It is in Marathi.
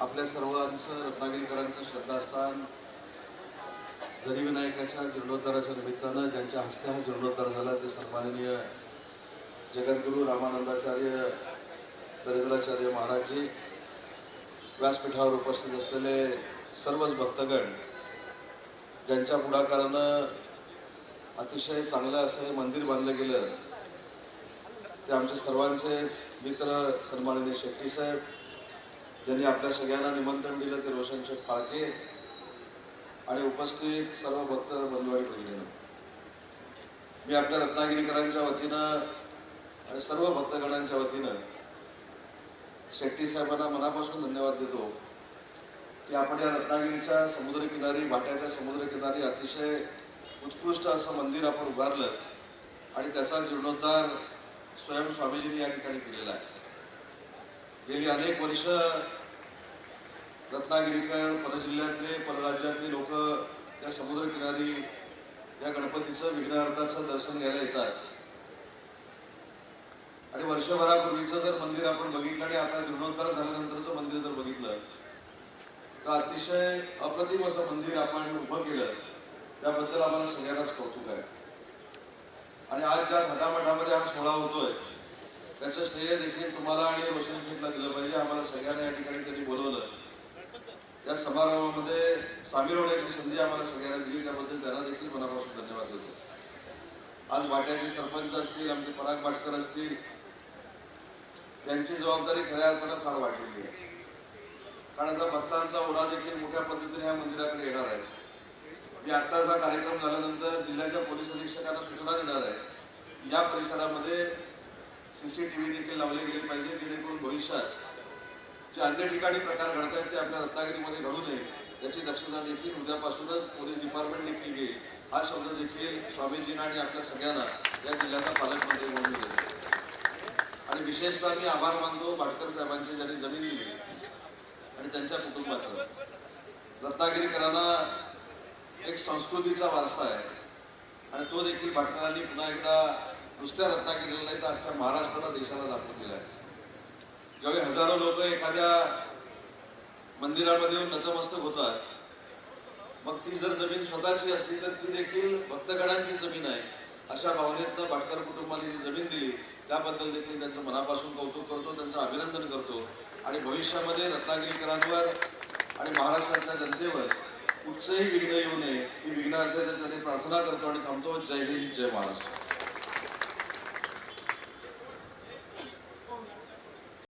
आपल्या सर्वांचं रत्नागिरीकरांचं श्रद्धास्थान जरी विनायकाच्या जीर्णोद्धाराच्या निमित्तानं ज्यांच्या हस्ते हा जीर्णोद्धार झाला ते सन्माननीय जगद्गुरू रामानंदाचार्य दरिद्राचार्य महाराजजी व्यासपीठावर उपस्थित असलेले सर्वच भक्तगण ज्यांच्या पुढाकारानं अतिशय चांगलं असं हे मंदिर बांधलं गेलं ते आमच्या सर्वांचेच मित्र सन्माननीय शेट्टी साहेब ज्यांनी आपल्या सगळ्यांना निमंत्रण दिलं ते रोशन शेठ फाळके आणि उपस्थित सर्व भक्त बंधू आणि मी आपल्या रत्नागिरीकरांच्या वतीनं आणि सर्व भक्तगणांच्या वतीनं शेट्टी साहेबांना मनापासून धन्यवाद देतो की आपण या रत्नागिरीच्या समुद्रकिनारी भाट्याच्या समुद्रकिनारी अतिशय उत्कृष्ट असं मंदिर आपण उभारलं आणि त्याचा जीर्णोद्धार स्वयं स्वामीजींनी या ठिकाणी केलेला आहे. गेली अनेक वर्ष रत्नागिरीकर परजिल्ह्यातले परराज्यातले लोक या समुद्रकिनारी या गणपतीचं विघ्नहर्ताचं दर्शन घ्यायला येतात. आणि वर्षभरापूर्वीचं जर मंदिर आपण बघितलं आणि आता जीर्णोद्धार झाल्यानंतरचं मंदिर जर बघितलं तर अतिशय अप्रतिम असं मंदिर आपण उभं केलं त्याबद्दल आम्हाला सगळ्यांनाच कौतुक आहे. आणि आज ज्या थाटामाटामध्ये हा सोहळा होतोय त्याचं श्रेय देखील तुम्हाला आणि रोशन शेठला दिलं पाहिजे. आम्हाला सगळ्यांना या ठिकाणी त्यांनी बोलवलं. त्या समारंभामध्ये सामील होण्याची संधी आम्हाला सगळ्यांना दिली. त्याबद्दल त्यांना देखील मनापासून धन्यवाद देतो. आज वाट्याचे सरपंच असतील आमचे पराग वाटकर असतील त्यांची जबाबदारी खऱ्या अर्थानं फार वाढलेली आहे. कारण आता भक्तांचा ओढा देखील मोठ्या पद्धतीने या मंदिराकडे येणार आहे. मी आत्ताच हा कार्यक्रम झाल्यानंतर जिल्ह्याच्या पोलीस अधीक्षकांना सूचना देणार आहे. या परिसरामध्ये सी सी टी व्ही देखील लावले गेले पाहिजे जेणेकरून भविष्यात जे अन्य ठिकाणी प्रकार घडत आहेत ते आपल्या रत्नागिरीमध्ये घडू नये. याची दक्षता देखील उद्यापासूनच पोलीस डिपार्टमेंट देखील घेईल. हा शब्द देखील स्वामीजींना आणि आपल्या सगळ्यांना या जिल्ह्याचा पालकमंत्री म्हणून दिले आणि विशेषतः मी आभार मानतो भाटकर साहेबांची ज्यांनी जमीन दिली आणि त्यांच्या कुटुंबाचं. रत्नागिरीकरांना एक संस्कृतीचा वारसा आहे. आणि तो देखील भाटकरांनी पुन्हा एकदा नुसत्या रत्नागिरीला नाही तर अख्ख्या महाराष्ट्राला देशाला दाखवून दिला आहे ज्यावेळी हजारो लोक एखाद्या मंदिरामध्ये येऊन नतमस्तक होतात मग ती जर जमीन स्वतःची असली तर ती देखील भक्तगडांची जमीन आहे. अशा भावनेतनं भाटकर कुटुंबाने जी जमीन दिली त्याबद्दल देखील त्यांचं मनापासून कौतुक करतो त्यांचं अभिनंदन करतो. आणि भविष्यामध्ये रत्नागिरीकरांवर आणि महाराष्ट्रातल्या जनतेवर कुठचंही विघ्न येऊ नये. ही विघ्नार्थ्याच्या प्रार्थना करतो आणि थांबतो. जय हिंद जय महाराष्ट्र.